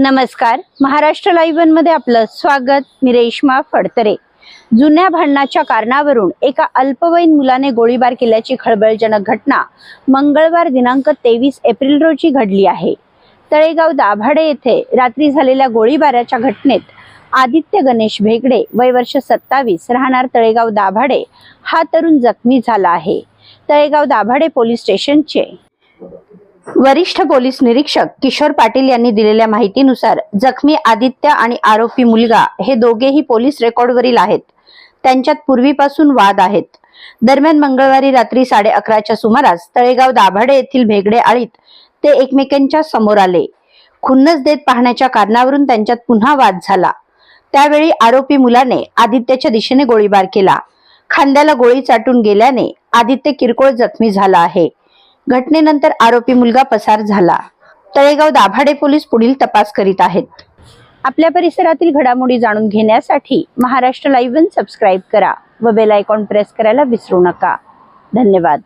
नमस्कार. महाराष्ट्र लाईव्हमध्ये आपलं स्वागत. मी रेश्मा फडतरे. जुन्या भांडणाच्या कारणावरून एका अल्पवयीन मुलाने गोळीबार केल्याची खळबळजनक घटना मंगळवार दिनांक तेवीस एप्रिल रोजी घडली आहे. तळेगाव दाभाडे येथे रात्री झालेल्या गोळीबाराच्या घटनेत आदित्य गणेश भेगडे वय वर्ष सत्तावीस राहणार तळेगाव दाभाडे हा तरुण जखमी झाला आहे. तळेगाव दाभाडे पोलीस स्टेशनचे वरिष्ठ पोलीस निरीक्षक किशोर पाटील यांनी दिलेल्या माहितीनुसार जखमी आदित्य आणि आरोपी मुलगा हे दोघेही पोलीस रेकॉर्डवरील आहेत. त्यांच्यात पूर्वीपासून वाद आहेत. दरम्यान मंगळवारी रात्री साडे अकराच्या सुमारास तळेगाव दाभाडे येथील भेगडे आळीत ते एकमेकांच्या समोर आले. खुन्नस देत पाहण्याच्या कारणावरून त्यांच्यात पुन्हा वाद झाला. त्यावेळी आरोपी मुलाने आदित्यच्या दिशेने गोळीबार केला. खांद्याला गोळी चाटून गेल्याने आदित्य किरकोळ जखमी झाला आहे. घटनेनंतर आरोपी मुलगा पसार झाला. तळेगाव दाभाडे पोलीस पुढील तपास करीत आहेत. आपल्या परिसरातील घडामोडी जाणून घेण्यासाठी महाराष्ट्र लाईव्ह सबस्क्राईब करा व बेल आयकॉन प्रेस करायला विसरू नका. धन्यवाद.